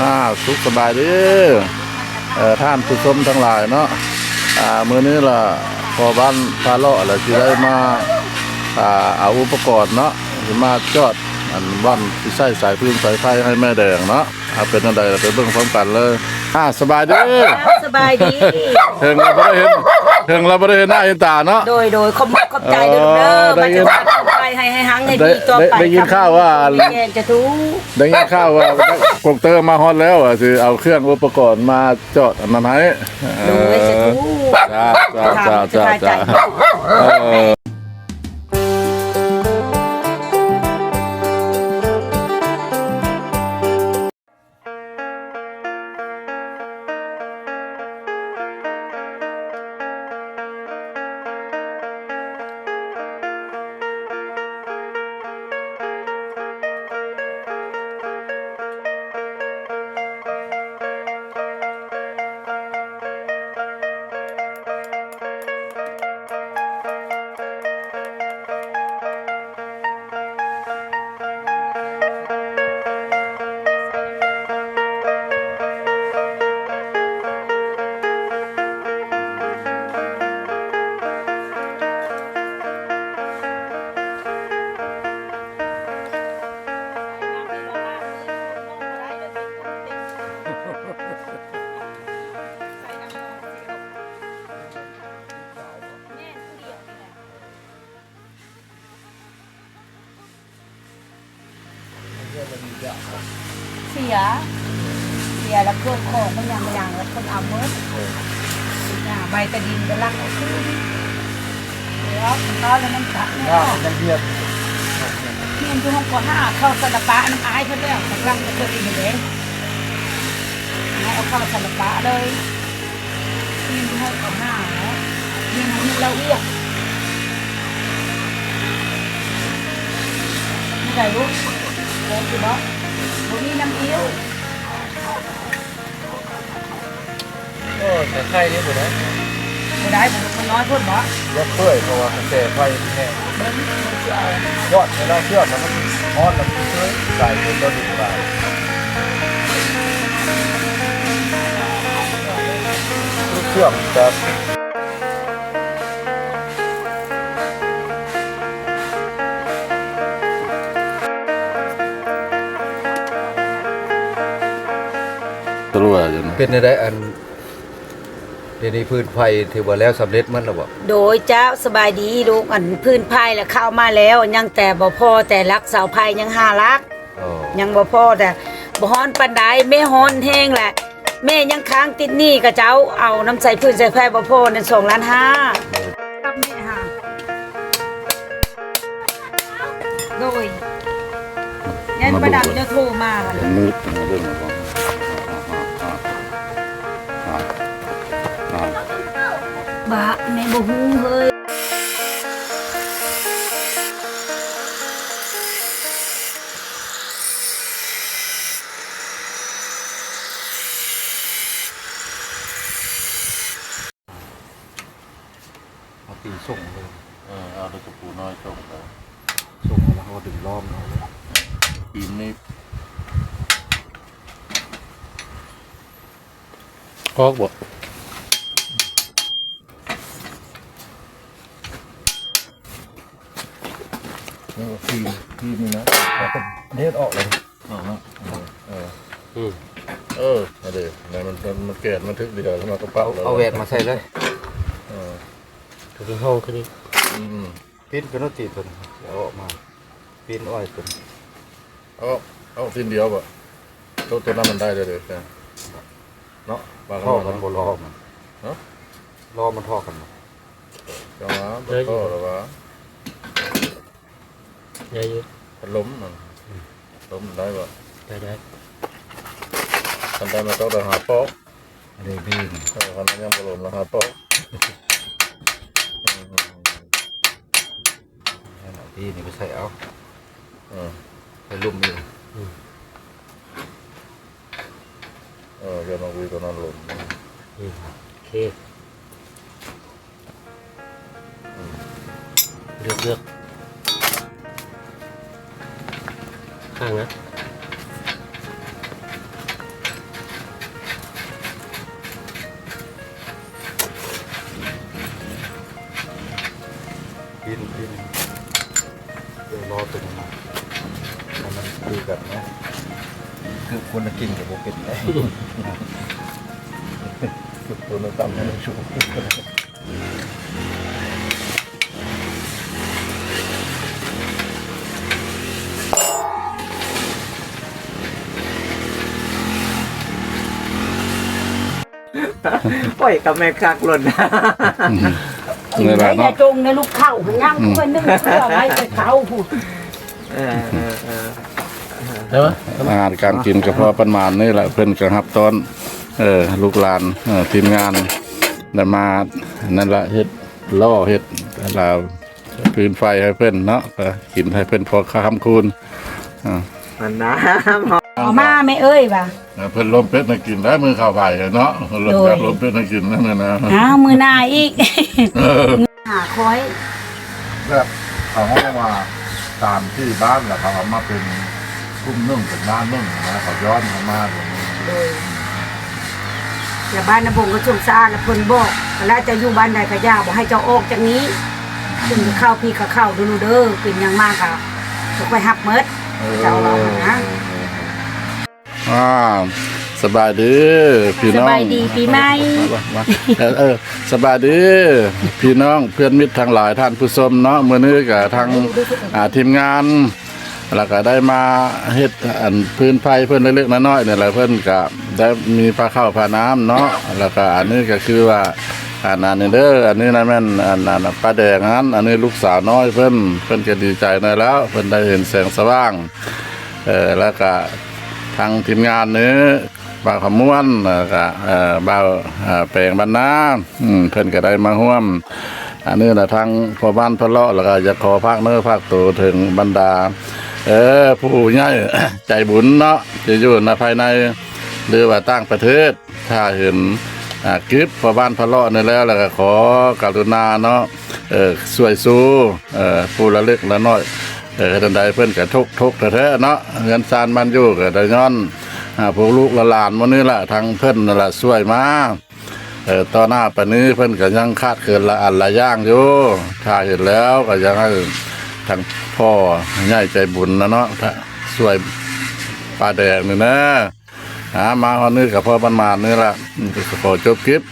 อ่าสุขสบายเดีเอ่อท่านผู้ชมทั้งหลายเนาะอ่ามื้อนี้ล่ะพอบ้านพาเลาะแล้วสิได้มาอ่าเอาอุปกรณ์เนาะสิมาจอดอันบ้านสิใช้สายพื้นสายไฟให้แม่แดงเนาะอ่าเป็นจังไดล่ะไปเบิ่งพร้อมกันเลยอ่าสบายเด้อสบายดีเฮิงเราบ่ได้เห็นเฮิงเราบ่ได้เห็นหน้าเห็นตาเนาะโดยโดยขอบคุณขอบใจเด้อเด้อได้มันยิจะนมาต่อไป ให้ให้หังให้ได้ดีต่อไปได้ได้ยินข่าวว่ามีแกนจะทูได้ยินข่าวว่ากงเตอร์มาฮอดแล้วอะสิเอาเครื่องอุปกรณ์มาจอดอันนั้นให้เอโดยจะอทูจ้าจ้าจ้าจ้าจ้า เออ เสีย เสียแล้วเครื่องของมันยังยังแล้วคนเอาเมื่อเนี่ยใบตะดินก็ลักเอาขึ้นเดี๋ยวเขาแล้วมันตัดเนี่ยยังเรียบเพียนที่ห้องก่อนหน้าเข้าสลับปะน้ำอายเพิ่นแล้วกำลังจะเกิดอีกเด้ให้เอาเข้าสลับปะเลยเพียนที่ห้องก่อนหน้าเนาะเพียนที่เราเรียกไม่ได้รู้โอ้คือบ่ บ่มีน้ำเอี้ยวโอ้แต่ไข่นี่หมดนะบ่ได้ผมมันน้อยพุ่นบ่ยับเปื่อยเพราะว่ากระแสไฟแห้งเบิ่งมันสิเอายอดเวลาเชื่อมมันก็ร้อนแล้วมันเชื่อใส่เป็นต้นดีกว่าเชื่อมจะ เป็นอะไรอันเดี๋ยวนี้พื้นไฟถือว่าแล้วสำเร็จมันหรือเปล่าโดยเจ้าสบายดีลูกอันพื้นไผ่แล้วเข้ามาแล้วยังแต่บ่พอแต่รักเสาไผ่ยังห้าลัก อ๋อยังบ่พอแต่บ่ฮ้อนปานใดแม่ฮ้อนแห้งแหละแม่ยังค้างติดหนี้กับเจ้าเอาน้ำใส่พื้นใส่ไฟบ่พอนั่น2ล้านห้าครับแม่ฮะโดยยันประดับจะโทรมาหั่นมืดนะเรื่องของ บะแม่บ่ฮู้เฮ้ยเอาตีนส่งเลย เออเอาตะปูน้อยส่งไปส่งแล้วเขาดึงล้อมเอาเลยปีนนี่ออกบ่ นี่ก็ทีมทีมนี่นะแล้วก็เด็ดออกเลยเอาเนาะเอออืมเออเอาดี๋ยวมันมันมันเกลียดมันทึกเดียวแล้วมันก็เป่าเอาแล้วเอาแหวนมาใส่เลยเออถึงห้องคืนนี้อืมปิ้นเป็นโนตีตัวนี้เอาออกมาปิ้นอ้อยตัวนี้เอาเอาสิ้นเดียวป่ะตัวตัวนั้นมันได้เลยเด็กเนาะบางท่อคกันนเนาะบล้อมันฮะล้อมันท่อกันมาจังหวะบ่ก็หรอวะ ได้อยืดพัดล้มมันล้มได้ป่ะได้ได้ทำได้มาต้องหาโป๊ะอันนี้พี่เออคนนั้นยังบ่ล้มแล้วหาโป๊ะพี่นี่ไปใส่เอาเออใส่ลุ่มนี่เออเดี๋ยวน้องวีตัวนั้นล้มอืมโอเคเลือกเลือก ข้างนะปีนปีนเดี๋ยวรอตัวมาแล้วมันดูแบบนี้คือคนละกินกับโบเป็นเลย ตัวนั้นตามให้ชู ปล่อยกับแม่คักหล่นนะกินนี่แหได้ละอย่าเนาะ จงในลูกเข้ามันย่างเพื่อนนึ่งเพื่อไว้ไปเขาพูดเออเออเออเดี๋ยวอาหารการกินก็พอประมาณนี่แหละเพิ่นก็รับตอนเออลูกหลานเออทีมงานได้มานั่นละเฮ็ดล่อเฮ็ดเราพื้นไฟให้เพิ่นเนาะก็กินให้เพิ่นพอค่าคำคูณอ่ามันน้ำ เอามาไม่เอ้ยว่ะเพิ่นลมเป็ดให้กินได้มือข้าวไผ่เนาะลมโดยจากลมเป็ดให้กินนั่นน่ะนะอ้าวมือหนาอีกหาคอยแบบเขาเอามาตามที่บ้านแล้วเขาเอามาเป็นกุ้มนึ่งเป็นน้ำนึ่งนะเขาย้อนเข้ามาแบบนี้เลยอย่าบ้านนะบงก็ชมซาแล้วเพิ่นบอกแล้วจะอยู่บ้านใดก็ย่าบอกให้เจ้าออกจากนี้ซึ่งข้าวพี่ก็เข้าดูๆเด้อเป็นอยังมากค่ะจะไปหับเมดเจ้าเรานะ อ่าสบายดีพี่สน้องบายดีปีใหม่มามาเออเออสบายดีพี่น้องเพื่อนมิตรทั้งหลายท่านผู้ชมเนาะมื้อนี้ก็ทางอ่าทีมงานแล้วก็ได้มาเฮ็ดอันพื้นไฟเพิ่นเล็กๆน้อยๆเนี่ยแหละเพิ่นก็ได้มีปลาข้าวปลาน้ำเนาะแล้วก็อันนี้ก็คือว่าอันนั้นเด้ออันนี้นะแม่นอันนั้นปลาแดงนั้นอันนี้ลูกสาวน้อยเพิ่นเพิ่นก็ดีใจหน่อยแล้ว เพิ่นได้เห็นแสงสว่างเออแล้วก็ ทางทีมงานเนี้อบ่าวขมวนแล้วก็บ่าวเอ่อแปลงบรรณาเพิ่นก็ได้มาร่วมอันนี้นะทางพ่อบ้านพ่อเลาะแล้วก็จะขอภาคเนื้อภาคตัวถึงบรรดา เออผู้ใหญ่ใจบุญเนาะจะอยู่ในภายใน หรือว่าต่างประเทศ ถ้าเห็นคลิปพ่อบ้านพ่อเลาะนี่แล้วแล้วก็ขอกรุณาเนาะเออช่วยสู้เออผู้ละเล็กละน้อย เออทันใดเพิ่อนก็ทุกทุกข์แท้ๆเนาะเงินซานมันอยู่ก็ได้ย้อนพวกลูกหลานมื้อนี้ล่ะทางเพิ่นนั่นล่ะช่วยมาเออต่อหน้าปนนี้เพิ่อนก็ยังคาดเกินละอันละย่างอยู่ถ้าเห็นแล้วก็ยังให้ทางพ่อใหญ่ใจบุญนะเนาะถ้าช่วยปลาแดงนี่นะหามาฮอดนี้กับพ่อประมานี่ละขอจบคลิป